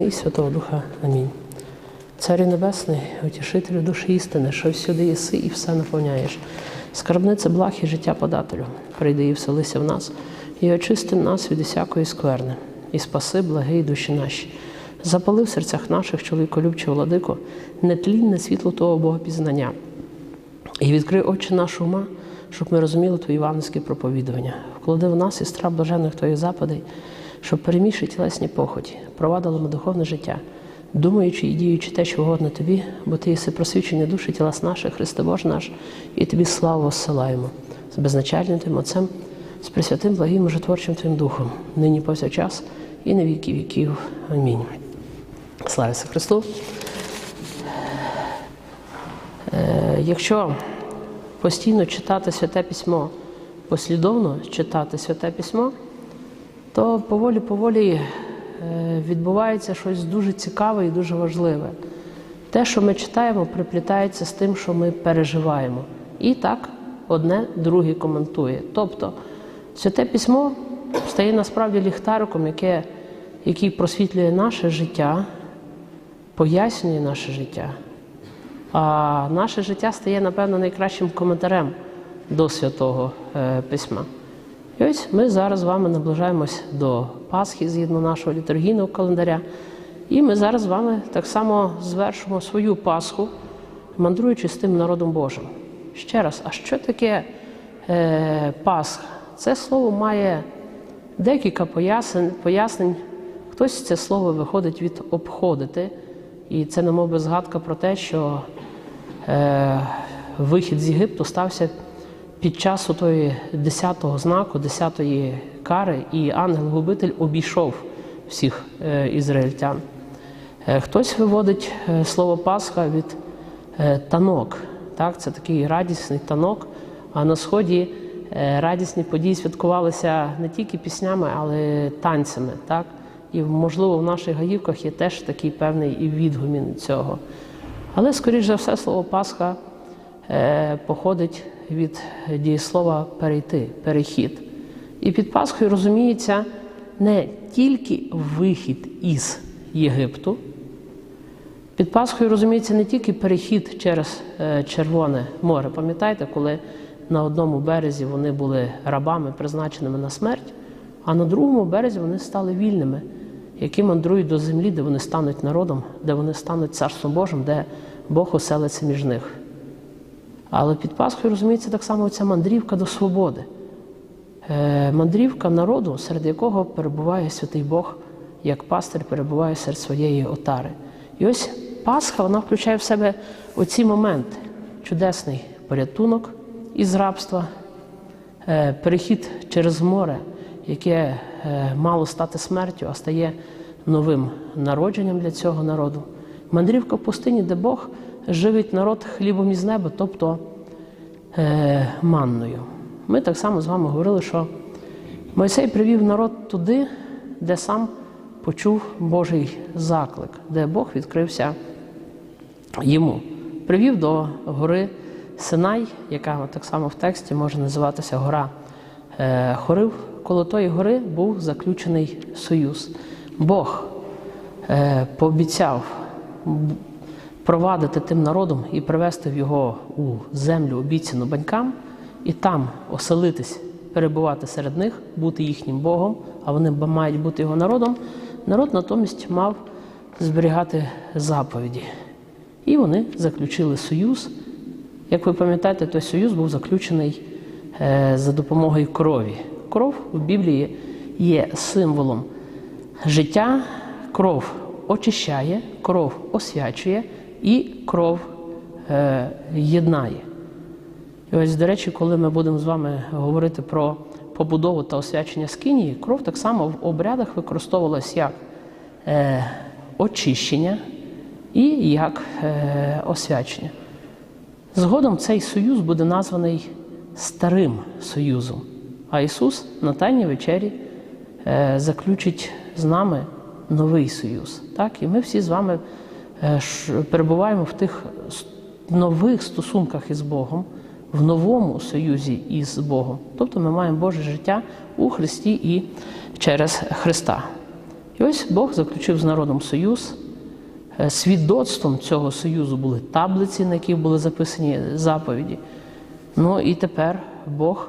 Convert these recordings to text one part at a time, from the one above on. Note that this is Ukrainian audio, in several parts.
і Святого Духа. Амінь. Царю Небесний, утішителю душі істини, що всюди єси і все наповняєш. Скарбниця благ і життя подателю. Прийди і вселися в нас, і очисти нас від усякої скверни, і спаси благи душі наші. Запали в серцях наших чоловіколюбче владико, нетлінне світло того Бога пізнання. І відкрий очі нашого ума, щоб ми розуміли Твої іванські проповідування. Вклади в нас і страх блажених Твоїх западей, щоб перемігши тілесні похоті, провадили ми духовне життя, думаючи і діючи те, що угодно тобі, бо ти єси просвічення душі тілес наших, Христе Боже наш, і тобі славу осилаємо з безначальним Твоїм Отцем, з пресвятим благим і житворчим Твоїм Духом, нині повсякчас і на віки віків. Амінь. Слава Христу! Е, Якщо постійно читати святе письмо, послідовно читати святе письмо, то поволі-поволі е, відбувається щось дуже цікаве і дуже важливе. Те, що ми читаємо, приплітається з тим, що ми переживаємо. І так одне друге коментує. Тобто святе письмо стає насправді ліхтариком, яке, який просвітлює наше життя, пояснює наше життя. А наше життя стає, напевно, найкращим коментарем до святого е, письма. І ось ми зараз з вами наближаємось до Пасхи згідно нашого літургійного календаря. І ми зараз з вами так само звершимо свою Пасху, мандруючи з тим народом Божим. Ще раз, а що таке е, Пасха? Це слово має декілька пояснень. пояснень. Хтось це слово виходить від обходити. І це немов би згадка про те, що е, вихід з Єгипту стався під час тої 10-го знаку, 10-ї кари, і ангел-губитель обійшов всіх е, ізраїльтян. Е, хтось виводить е, слово Пасха від танок. Так? Це такий радісний танок. А на сході радісні події святкувалися не тільки піснями, але танцями. Так? І, можливо, в наших гаївках є теж такий певний відгумін цього. Але, скоріш за все, слово Пасха походить від дієслова перейти, перехід. І під Пасхою розуміється не тільки вихід із Єгипту, під Пасхою розуміється не тільки перехід через е, Червоне море. Пам'ятаєте, коли на одному березі вони були рабами, призначеними на смерть, а на другому березі вони стали вільними, які мандрують до землі, де вони стануть народом, де вони стануть царством Божим, де Бог оселиться між них. Але під Пасхою розуміється так само ця мандрівка до свободи, Е, мандрівка народу, серед якого перебуває святий Бог, як пастир перебуває серед своєї отари. І ось Пасха вона включає в себе оці моменти: чудесний порятунок із рабства, е, перехід через море, яке е, мало стати смертю, а стає новим народженням для цього народу. Мандрівка в пустині, де Бог живить народ хлібом із неба, тобто е, манною. Ми так само з вами говорили, що Мойсей привів народ туди, де сам почув Божий заклик, де Бог відкрився йому. Привів до гори Синай, яка так само в тексті може називатися гора е, Хорив. Коло тої гори був заключений союз. Бог е, пообіцяв провадити тим народом і привести в його у землю обіцяну банькам, і там оселитись, перебувати серед них, бути їхнім Богом, а вони мають бути його народом. Народ натомість мав зберігати заповіді. І вони заключили союз. Як ви пам'ятаєте, той союз був заключений е, за допомогою крові. Кров у Біблії є символом життя, кров очищає, кров освячує і кров е, єднає. І ось, до речі, коли ми будемо з вами говорити про побудову та освячення скинії, кров так само в обрядах використовувалась як е, очищення і як е, освячення. Згодом цей союз буде названий Старим Союзом. А Ісус на Тайній вечері е, заключить з нами новий союз. Так? І ми всі з вами перебуваємо в тих нових стосунках із Богом, в новому союзі із Богом. Тобто ми маємо Боже життя у Христі і через Христа. І ось Бог заключив з народом союз. Е, Свідоцтвом цього союзу були таблиці, на яких були записані заповіді. Ну і тепер Бог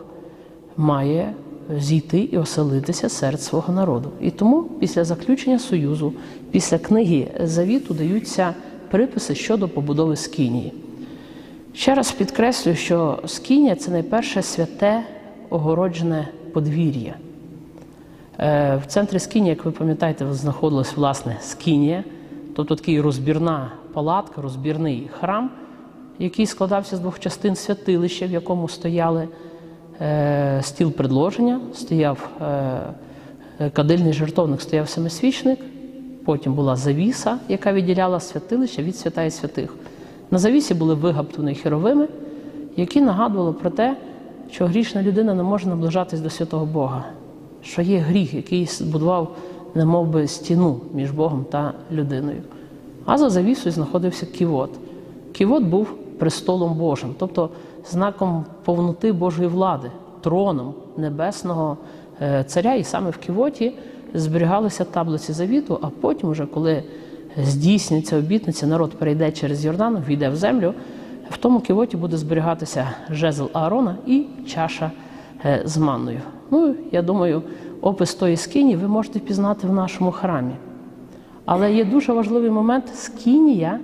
має зійти і оселитися серед свого народу. І тому після заключення союзу, після книги Завіту даються приписи щодо побудови Скинії. Ще раз підкреслюю, що Скинія – це найперше святе огороджене подвір'я. Е, В центрі Скинії, як ви пам'ятаєте, знаходилась власне Скинія, тобто такий розбірна палатка, розбірний храм, який складався з двох частин святилища, в якому стояли стіл предложення, стояв е, кадильний жертовник, стояв семисвічник, потім була завіса, яка відділяла святилище від свята і святих. На завісі були вигаптані херовими, які нагадували про те, що грішна людина не може наближатись до святого Бога, що є гріх, який збудував немов би стіну між Богом та людиною. А за завісою знаходився ківот. Ківот був престолом Божим, тобто знаком повноти Божої влади, троном небесного е, царя. І саме в ківоті зберігалися таблиці завіту, а потім, уже коли здійсниться обітниця, народ перейде через Йордан, війде в землю. В тому ківоті буде зберігатися жезл Аарона і чаша е, з манною. Ну, я думаю, опис тої скині ви можете впізнати в нашому храмі. Але є дуже важливий момент: скинія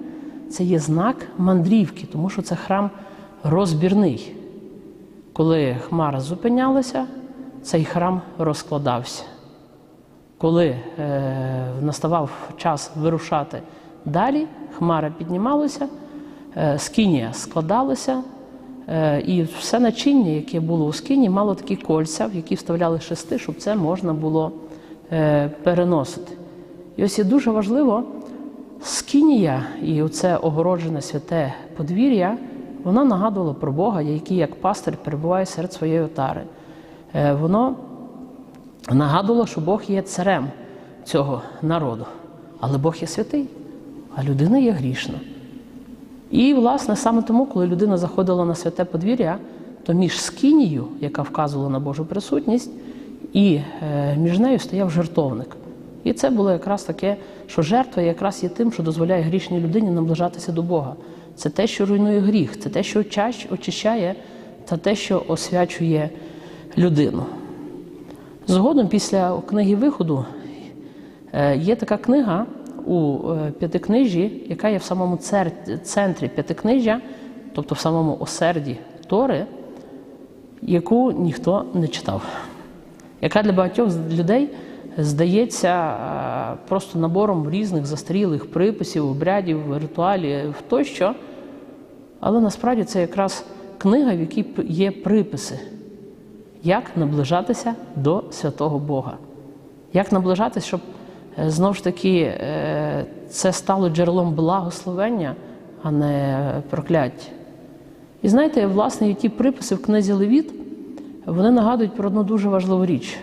це є знак мандрівки, тому що це храм розбірний. Коли хмара зупинялася, цей храм розкладався. Коли е, наставав час вирушати далі, хмара піднімалася, е, скинія складалася, е, і все начиння, яке було у скині, мало такі кольця, в які вставляли шести, щоб це можна було е, переносити. І ось є дуже важливо, скинія і оце огороджене святе подвір'я, вона нагадувала про Бога, який як пастир перебуває серед своєї отари. Е, Воно нагадувало, що Бог є царем цього народу. Але Бог є святий, а людина є грішна. І, власне, саме тому, коли людина заходила на святе подвір'я, то між скинією, яка вказувала на Божу присутність, і е, між нею стояв жертовник. І це було якраз таке, що жертва якраз є тим, що дозволяє грішній людині наближатися до Бога. Це те, що руйнує гріх, це те, що очищає, та те, що освячує людину. Згодом, після книги виходу, е, є така книга у е, п'ятикнижі, яка є в самому центрі п'ятикнижжя, тобто в самому осерді Тори, яку ніхто не читав, яка для багатьох людей здається е, просто набором різних застарілих приписів, обрядів, ритуалів тощо. Але насправді це якраз книга, в якій є приписи, як наближатися до святого Бога. Як наближатися, щоб е, знову ж таки е, це стало джерелом благословення, а не прокляття. І знаєте, власне, ті приписи в книзі Левіт, вони нагадують про одну дуже важливу річ,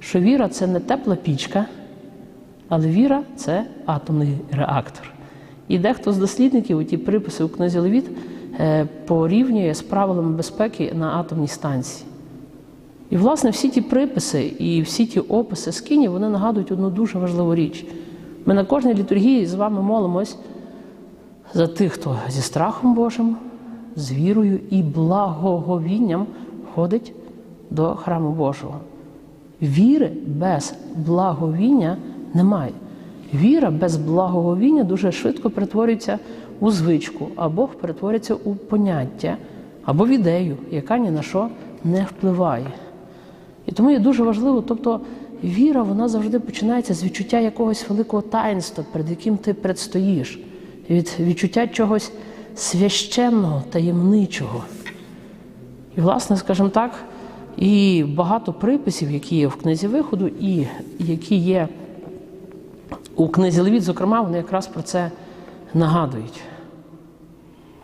що віра це не тепла пічка, але віра це атомний реактор. І дехто з дослідників у ті приписи у книзі Левіт е, порівнює з правилами безпеки на атомній станції. І, власне, всі ті приписи і всі ті описи скині, вони нагадують одну дуже важливу річ. Ми на кожній літургії з вами молимось за тих, хто зі страхом Божим, з вірою і благоговінням ходить до храму Божого. Віри без благовіння немає. Віра без благоговіння дуже швидко перетворюється у звичку, або перетворюється у поняття, або в ідею, яка ні на що не впливає. І тому є дуже важливо, тобто віра вона завжди починається з відчуття якогось великого таїнства, перед яким ти предстоїш, від відчуття чогось священного, таємничого. І, власне, скажімо так, і багато приписів, які є в книзі виходу, і які є у книзі Левіт, зокрема, вони якраз про це нагадують.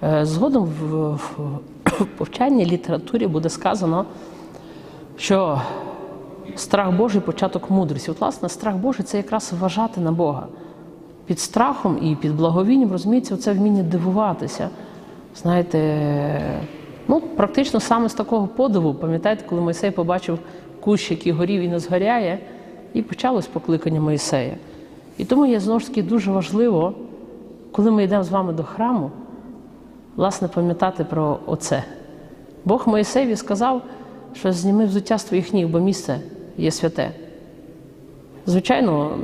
Е, Згодом в, повчальній літературі буде сказано, що страх Божий початок мудрості. От, власне, страх Божий це якраз вважати на Бога. Під страхом і під благовінням, розуміється, це вміння дивуватися. Знаєте, ну, практично саме з такого подиву, пам'ятаєте, коли Мойсей побачив кущ, який горів і не згоряє, І почалось покликання Моїсея. І тому є знову ж таки дуже важливо, коли ми йдемо з вами до храму, власне, пам'ятати про оце. Бог Моїсеєві сказав, що зніми взуття з твоїх ніг, бо місце є святе. Звичайно,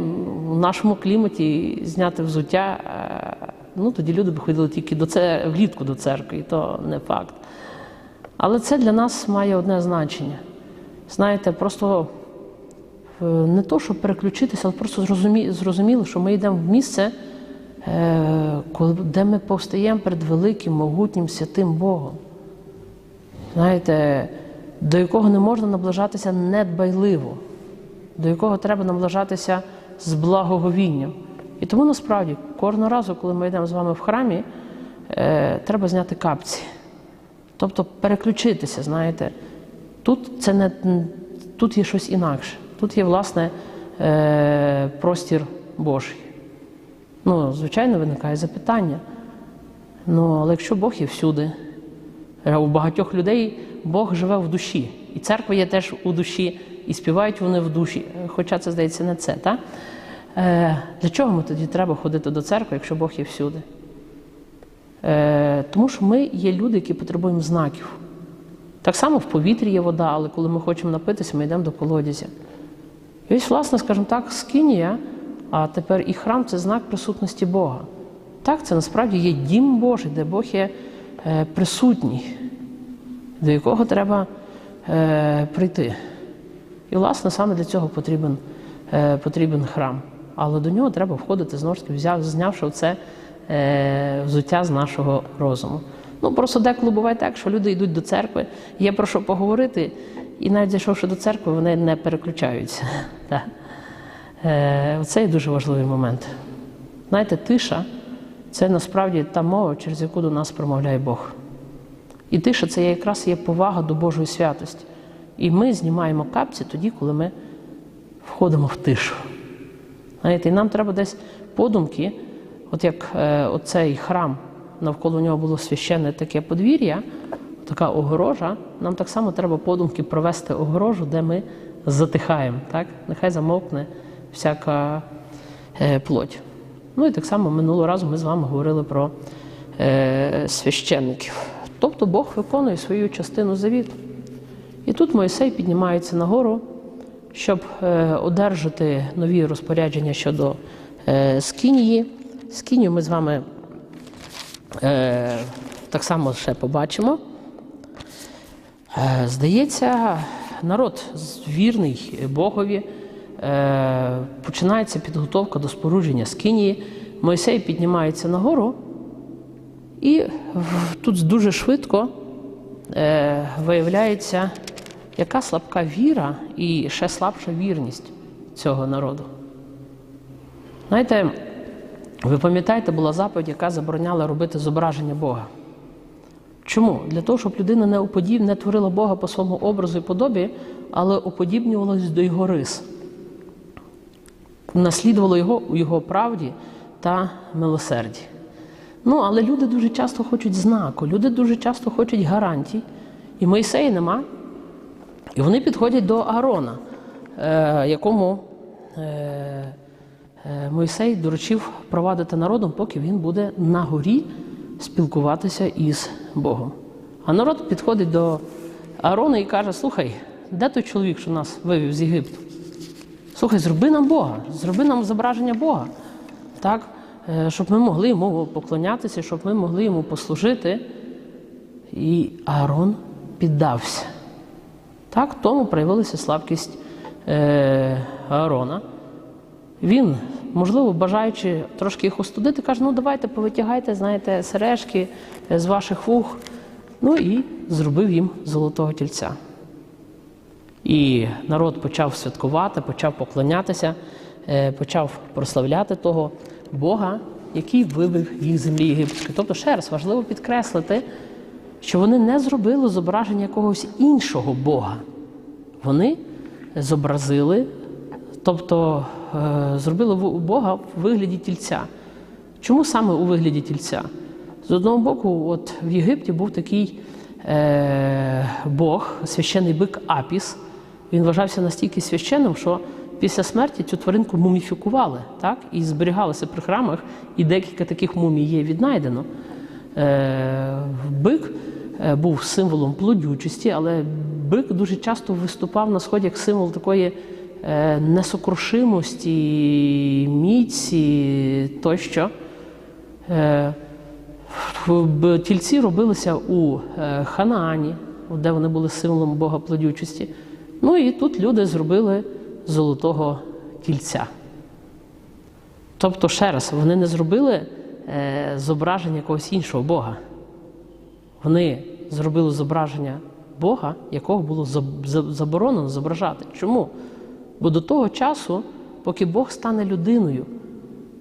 в нашому кліматі зняти взуття, е, ну тоді люди б ходили тільки до це, влітку до церкви, і то не факт. Але це для нас має одне значення. Знаєте, просто не то, щоб переключитися, але просто зрозумі, зрозуміло, що ми йдемо в місце, е, де ми повстаємо перед великим, могутнім, святим Богом. Знаєте, до якого не можна наближатися недбайливо, до якого треба наближатися з благоговінням. І тому насправді кожного разу, коли ми йдемо з вами в храмі, е, треба зняти капці. Тобто переключитися, знаєте. Тут це не тут є щось інакше. Тут є, власне, е, простір Божий. Ну, звичайно, виникає запитання. Ну, але якщо Бог є всюди, е, у багатьох людей Бог живе в душі, і церква є теж у душі, і співають вони в душі. Хоча це здається не це. Та? Е, для чого ми тоді треба ходити до церкви, якщо Бог є всюди? Е, тому що ми є люди, які потребуємо знаків. Так само в повітрі є вода, але коли ми хочемо напитися, ми йдемо до колодязя. І власне, скажімо так, скинія, а тепер і храм це знак присутності Бога. Так, це насправді є дім Божий, де Бог є е, присутній, до якого треба е, прийти. І, власне, саме для цього потрібен, е, потрібен храм. Але до нього треба входити знову ж таки, знявши це взуття з нашого розуму. Ну, просто деколи буває так, що люди йдуть до церкви, є про що поговорити, і навіть зайшовши до церкви, вони не переключаються. Так. Е, Це є дуже важливий момент. Знаєте, тиша це насправді та мова, через яку до нас промовляє Бог. І тиша це якраз є повага до Божої святості. І ми знімаємо капці тоді, коли ми входимо в тишу. Знаєте, і нам треба десь подумки, от як е, оцей храм, навколо нього було священне таке подвір'я, така огорожа, нам так само треба подумки провести огорожу, де ми затихаємо. Так? Нехай замовкне всяка е, плоть. Ну і так само минулого разу ми з вами говорили про е, священників. Тобто Бог виконує свою частину завіту. І тут Моїсей піднімається нагору, щоб е, одержати нові розпорядження щодо е, Скинії. Скинію ми з вами е, так само ще побачимо. Е, здається, народ вірний Богові. Е, починається підготовка до спорудження Скинії. Мойсей піднімається нагору, і тут дуже швидко е, виявляється, яка слабка віра і ще слабша вірність цього народу. Знаєте, ви пам'ятаєте, була заповідь, яка забороняла робити зображення Бога. Чому? Для того, щоб людина не уподіб... не творила Бога по своєму образу і подобі, але уподібнювалась до його рис. Наслідувало його у його правді та милосерді. Ну, але люди дуже часто хочуть знаку, люди дуже часто хочуть гарантій. І Моїсея нема. І вони підходять до Аарона, е, якому е, Мойсей доручив провадити народом, поки він буде на горі спілкуватися із Богом. А народ підходить до Аарона і каже: Слухай, де той чоловік, що нас вивів з Єгипту? Слухай, зроби нам Бога, зроби нам зображення Бога, так, е, щоб ми могли йому поклонятися, щоб ми могли йому послужити. І Аарон піддався. Так, тому проявилася слабкість е, Аарона. Він, можливо, бажаючи трошки їх остудити, каже: ну давайте повитягайте, знаєте, сережки е, з ваших вух. Ну і зробив їм золотого тільця. І народ почав святкувати, почав поклонятися, е, почав прославляти того Бога, який вивів їх з землі єгипетської. Тобто, ще раз важливо підкреслити, що вони не зробили зображення якогось іншого Бога. Вони зобразили, тобто зробили Бога в вигляді тільця. Чому саме у вигляді тільця? З одного боку, от в Єгипті був такий е, Бог, священний бик Апіс. Він вважався настільки священним, що після смерті цю тваринку муміфікували, так? І зберігалися при храмах, і декілька таких мумій є віднайдено. Е, бик е, був символом плодючості, але бик дуже часто виступав на сході як символ такої е, несокрушимості, міці тощо. Е, Тільці робилися у е, Ханаані, де вони були символом Бога плодючості. Ну і тут люди зробили золотого тільця. Тобто, ще раз, вони не зробили е, зображення якогось іншого Бога. Вони зробили зображення Бога, якого було заб- заб- заборонено зображати. Чому? Бо до того часу, поки Бог стане людиною,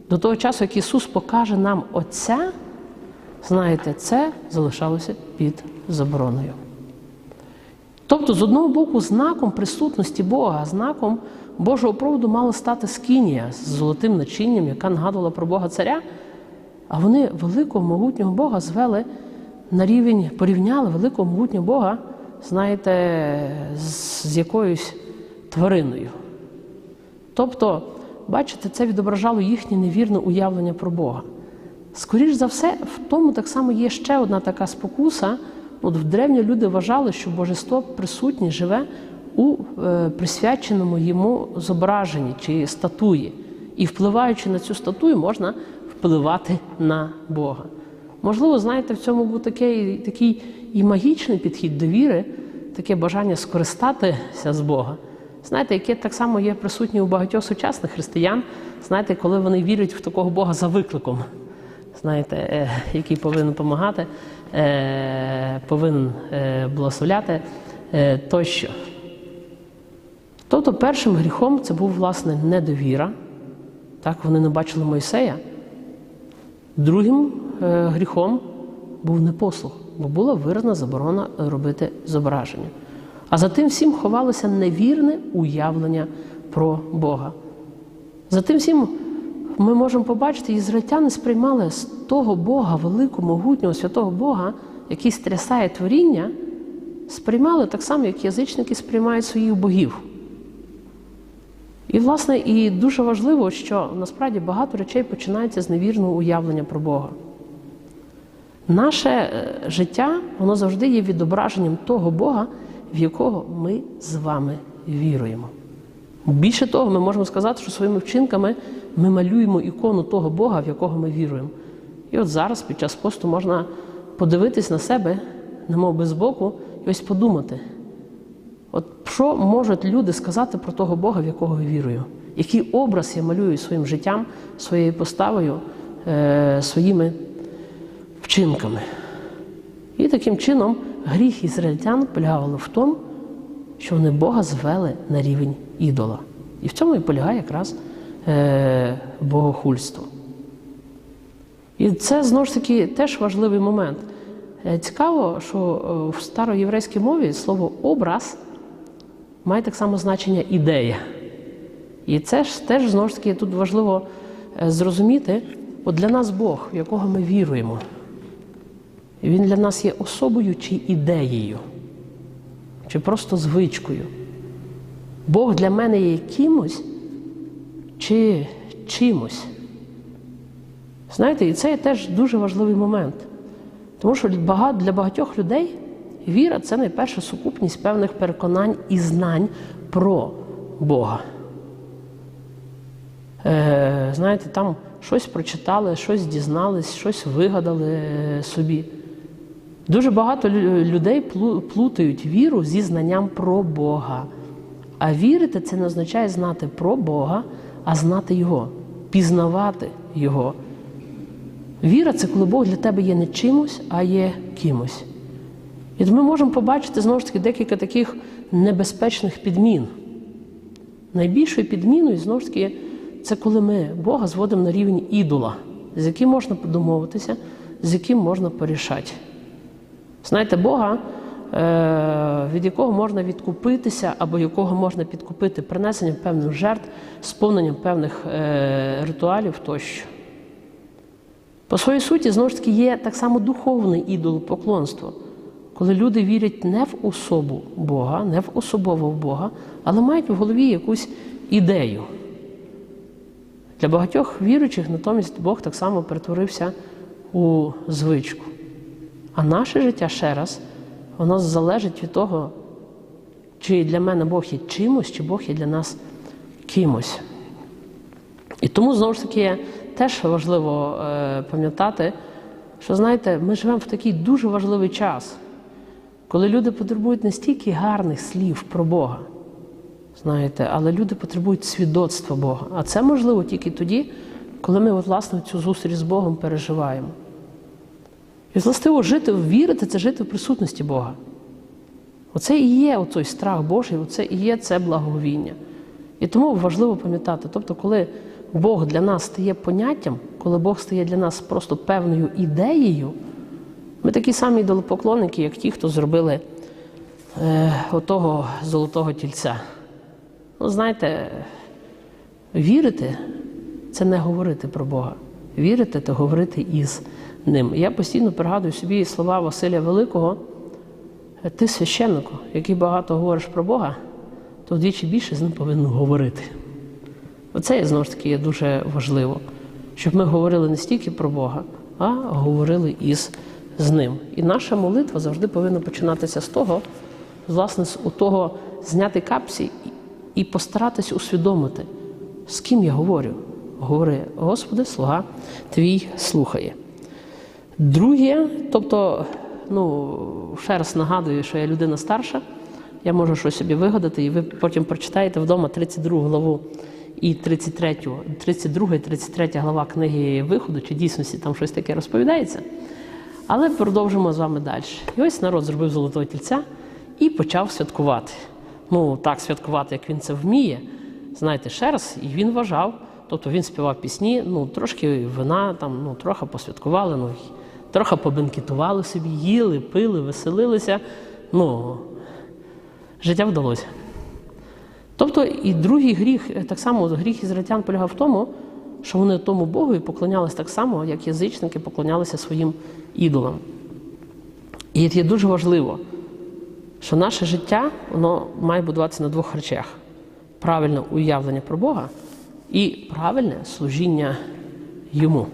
до того часу, як Ісус покаже нам Отця, знаєте, це залишалося під забороною. Тобто, з одного боку, знаком присутності Бога, знаком Божого проводу мала стати скинія з золотим начинням, яка нагадувала про Бога царя. А вони великого могутнього Бога звели на рівень, порівняли великого могутнього Бога, знаєте, з, якоюсь твариною. Тобто, бачите, це відображало їхнє невірне уявлення про Бога. Скоріш за все, в тому так само є ще одна така спокуса. От в древні люди вважали, що божество присутнє живе у е, присвяченому йому зображенні чи статуї. І впливаючи на цю статую, можна впливати на Бога. Можливо, знаєте, в цьому був такий, такий і магічний підхід до віри, таке бажання скористатися з Бога. Знаєте, яке так само є присутнє у багатьох сучасних християн, знаєте, коли вони вірять в такого Бога за викликом знаєте, е, який повинен допомагати, е, повинен е, благословляти тощо. Тобто першим гріхом це був, власне, недовіра. Так, вони не бачили Мойсея. Другим гріхом був непослух, бо була виразна заборона робити зображення. А за тим всім ховалося невірне уявлення про Бога. За тим всім ми можемо побачити, ізраїльтяни сприймали з того Бога, великого, могутнього, святого Бога, який стрясає творіння, сприймали так само, як язичники сприймають своїх богів. І, власне, і дуже важливо, що насправді багато речей починається з невірного уявлення про Бога. Наше е, життя, воно завжди є відображенням того Бога, в якого ми з вами віруємо. Більше того, ми можемо сказати, що своїми вчинками ми малюємо ікону того Бога, в якого ми віруємо. І от зараз, під час посту, можна подивитись на себе, немов би збоку, і ось подумати, от що можуть люди сказати про того Бога, в якого я вірую? Який образ я малюю своїм життям, своєю поставою, е, своїми вчинками? І таким чином гріх ізраїльтян полягав в тому, що вони Бога звели на рівень ідола. І в цьому і полягає якраз е, богохульство. І це знову ж таки теж важливий момент. Е, Цікаво, що е, в староєврейській мові слово образ має так само значення ідея. І це ж теж знову ж таки тут важливо е, зрозуміти, от для нас Бог, в якого ми віруємо, він для нас є особою чи ідеєю, чи просто звичкою. Бог для мене є кимось чи чимось. Знаєте, і це є теж дуже важливий момент. Тому що для багатьох людей віра це найперша сукупність певних переконань і знань про Бога. Е, знаєте, там щось прочитали, щось дізнались, щось вигадали е, собі. Дуже багато людей плу- плутають віру зі знанням про Бога. А вірити це не означає знати про Бога, а знати Його, пізнавати Його. Віра це коли Бог для тебе є не чимось, а є кимось. І ми можемо побачити знову ж таки декілька таких небезпечних підмін. Найбільшою підміною, знову ж таки, це коли ми Бога зводимо на рівень ідола, з яким можна домовитися, з яким можна порішати. Знаєте, Бога, е, від якого можна відкупитися, або якого можна підкупити принесенням певних жертв, сповненням певних е, ритуалів тощо. По своїй суті, знову ж таки, є так само духовне ідолопоклонство, коли люди вірять не в особу Бога, не в особового Бога, але мають в голові якусь ідею. Для багатьох віруючих натомість Бог так само перетворився у звичку. А наше життя ще раз, воно залежить від того, чи для мене Бог є чимось, чи Бог є для нас кимось. І тому знову ж таки теж важливо е, пам'ятати, що знаєте, ми живемо в такий дуже важливий час, коли люди потребують не стільки гарних слів про Бога, знаєте, але люди потребують свідоцтва Бога. А це можливо тільки тоді, коли ми власне цю зустріч з Богом переживаємо. І властиво жити, вірити це жити в присутності Бога. Оце і є оцей страх Божий, оце і є це благовіння. І тому важливо пам'ятати, тобто, коли Бог для нас стає поняттям, коли Бог стає для нас просто певною ідеєю, ми такі самі ідолопоклонники, як ті, хто зробили е, отого золотого тільця. Ну, знаєте, вірити це не говорити про Бога. Вірити це говорити із ним. Я постійно пригадую собі слова Василя Великого. Ти священнику, який багато говориш про Бога, то вдвічі більше з ним повинен говорити. Оце знову ж таки є дуже важливо, щоб ми говорили не стільки про Бога, а говорили із з ним. І наша молитва завжди повинна починатися з того, власне, з того зняти капці і постаратись усвідомити, з ким я говорю. Говори, Господи, слуга твій слухає. Друге, тобто, ну, ще раз нагадую, що я людина старша, я можу щось собі вигадати, і ви потім прочитаєте вдома 32 главу і 33, 32 і 33 глава книги виходу, чи дійсності там щось таке розповідається. Але продовжимо з вами далі. І ось народ зробив золотого тільця і почав святкувати. Ну, так святкувати, як він це вміє. Знаєте, ще раз, і він вважав, тобто він співав пісні, ну, трошки вина, там, ну, трохи посвяткували, ну, трохи побенкетували собі, їли, пили, веселилися. Ну, життя вдалося. Тобто і другий гріх, так само гріх ізраїльтян полягав в тому, що вони тому Богу і поклонялись так само, як язичники поклонялися своїм ідолам. І є дуже важливо, що наше життя воно має будуватися на двох речах: правильне уявлення про Бога і правильне служіння Йому.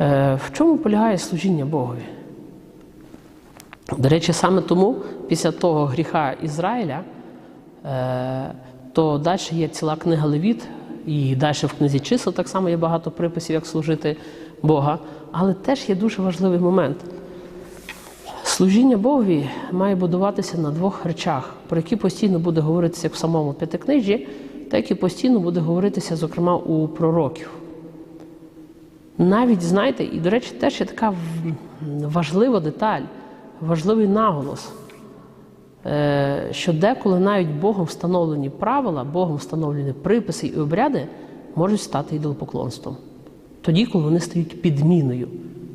Е, В чому полягає служіння Богові? До речі, саме тому, після того гріха Ізраїля, е, то далі є ціла книга Левіт, і далі в книзі чисел так само є багато приписів, як служити Бога. Але теж є дуже важливий момент. Служіння Богові має будуватися на двох речах, про які постійно буде говоритися в самому п'ятикнижі, так і постійно буде говоритися, зокрема, у пророків. Навіть, знаєте, і, до речі, теж є така важлива деталь, важливий наголос, е, що деколи навіть Богом встановлені правила, Богом встановлені приписи і обряди можуть стати ідолопоклонством. Тоді, коли вони стають підміною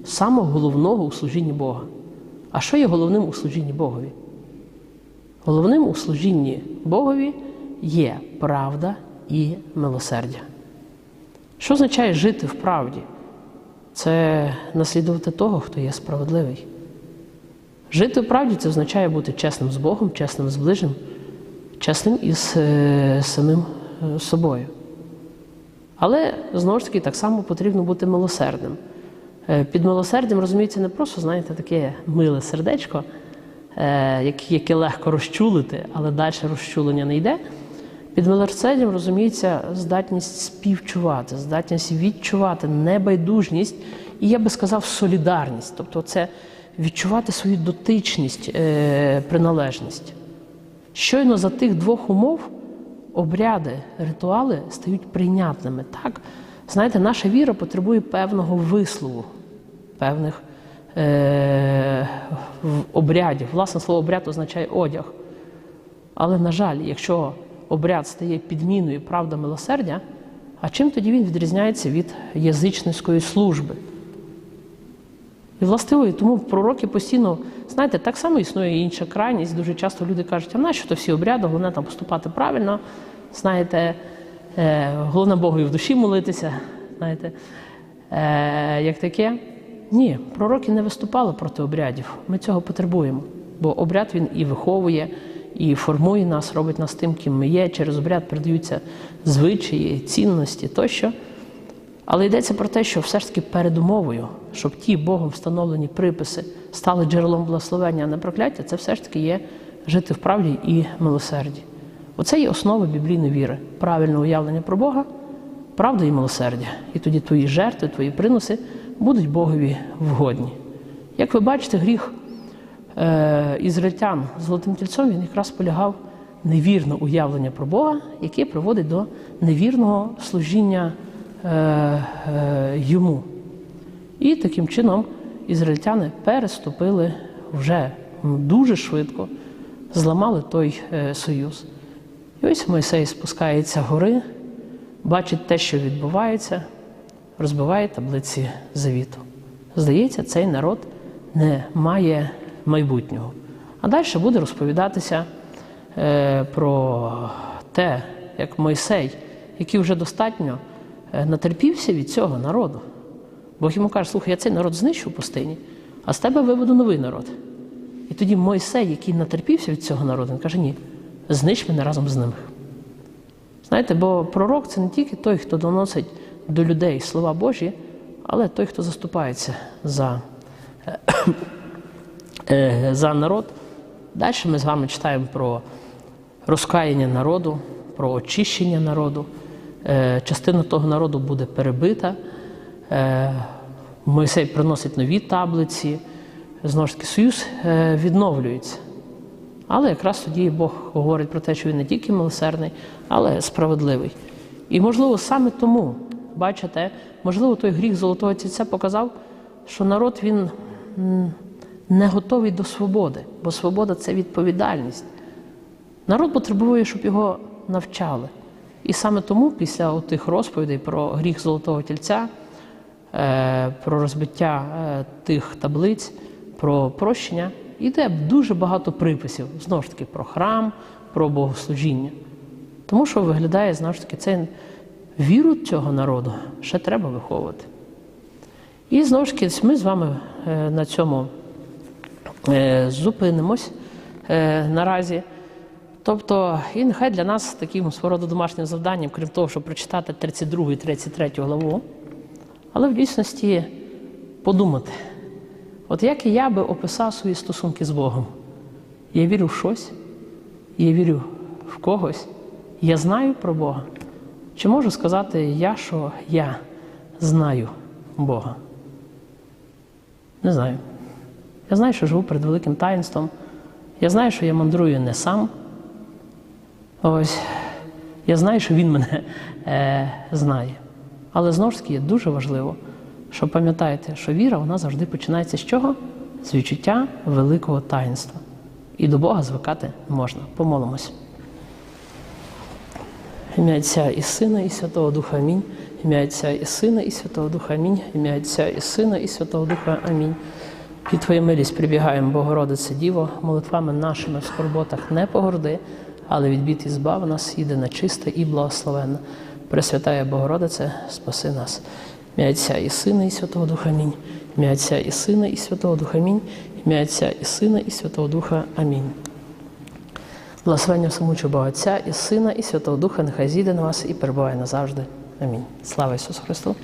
самого головного у служінні Бога. А що є головним у служінні Богові? Головним у служінні Богові є правда і милосердя. Що означає жити в правді? Це наслідувати того, хто є справедливий. Жити в правді це означає бути чесним з Богом, чесним з ближнім, чесним із е, самим е, собою. Але знову ж таки так само потрібно бути милосердним. Е, Під милосердям розуміється не просто, знаєте, таке миле сердечко, е, яке легко розчулити, але далі розчулення не йде. Під милосердям розуміється здатність співчувати, здатність відчувати небайдужність і, я би сказав, солідарність. Тобто це відчувати свою дотичність, е, приналежність. Щойно за тих двох умов обряди, ритуали стають прийнятними. Так, знаєте, наша віра потребує певного вислову, певних е- обрядів. Власне слово обряд означає одяг. Але, на жаль, якщо обряд стає підміною правда милосердя, а чим тоді він відрізняється від язичницької служби? І властиво, і тому пророки постійно, знаєте, так само існує інша крайність. Дуже часто люди кажуть, а нащо то всі обряди, головне там поступати правильно, знаєте, е, головне Богу і в душі молитися. знаєте, е, Як таке? Ні, пророки не виступали проти обрядів. Ми цього потребуємо. Бо обряд він і виховує, і формує нас, робить нас тим, ким ми є. Через обряд передаються звичаї, цінності тощо. Але йдеться про те, що все ж таки передумовою, щоб ті Богом встановлені приписи стали джерелом благословення, а не прокляття, це все ж таки є жити в правді і милосерді. Оце є основа біблійної віри, правильне уявлення про Бога, правда і милосердя. І тоді твої жертви, твої приноси будуть Богові вгодні. Як ви бачите, гріх ізраїльтян золотим тільцом він якраз полягав невірне уявлення про Бога, яке приводить до невірного служіння е, е, йому. І таким чином ізраїльтяни переступили вже дуже швидко, зламали той е, союз. І ось Мойсей спускається гори, бачить те, що відбувається, розбиває таблиці завіту. Здається, цей народ не має майбутнього. А далі буде розповідатися е, про те, як Мойсей, який вже достатньо е, натерпівся від цього народу. Бог йому каже, слухай, я цей народ знищу в пустині, а з тебе виведу новий народ. І тоді Мойсей, який натерпівся від цього народу, він каже, ні, знищ мене разом з ними. Знаєте, бо пророк це не тільки той, хто доносить до людей слова Божі, але той, хто заступається за, е, за народ. Далі ми з вами читаємо про розкаяння народу, про очищення народу. Е, Частина того народу буде перебита. Е, Мойсей приносить нові таблиці. Знову ж таки, союз е, відновлюється. Але якраз тоді Бог говорить про те, що він не тільки милосердний, але справедливий. І, можливо, саме тому, бачите, можливо, той гріх Золотого Тільця показав, що народ він не готовий до свободи, бо свобода це відповідальність. Народ потребує, щоб його навчали. І саме тому, після тих розповідей про гріх Золотого Тільця, е, про розбиття е, тих таблиць, про прощення, йде дуже багато приписів, знову ж таки, про храм, про богослужіння. Тому що виглядає, знову ж таки, це віру цього народу ще треба виховувати. І знову ж таки, ми з вами е, на цьому зупинимось е, наразі. Тобто, і нехай для нас таким свого домашнім завданням, крім того, щоб прочитати 32 і 33 главу, але в дійсності подумати, от як і я би описав свої стосунки з Богом. Я вірю в щось, я вірю в когось, я знаю про Бога. Чи можу сказати я, що я знаю Бога? Не знаю. Я знаю, що живу перед великим таїнством. Я знаю, що я мандрую не сам. Ось. Я знаю, що він мене е, знає. Але знову ж таки дуже важливо, що пам'ятаєте, що віра вона завжди починається з чого? З відчуття великого таїнства. І до Бога звикати можна. Помолимось. Ім'я Отця і Сина, і Святого Духа Амінь. Ім'я Отця і Сина, і Святого Духа Амінь. Ім'я Отця і Сина, і Святого Духа Амінь. Під Твою милість прибігаємо, Богородице Діво, молитвами нашими в скорботах не погорди, але від і збав нас, єдина чиста і благословенна. Пресвятая Богородице, спаси нас. Ім'я і Сина, і Святого Духа Амінь. Ім'я і Сина, і Святого Духа Амінь. Ім'я Отця і Сина, і Святого Духа Амінь. Благословення Бога Отця і Сина, і Святого Духа нехай зійде на вас і перебуває назавжди. Амінь. Слава Ісусу Христу!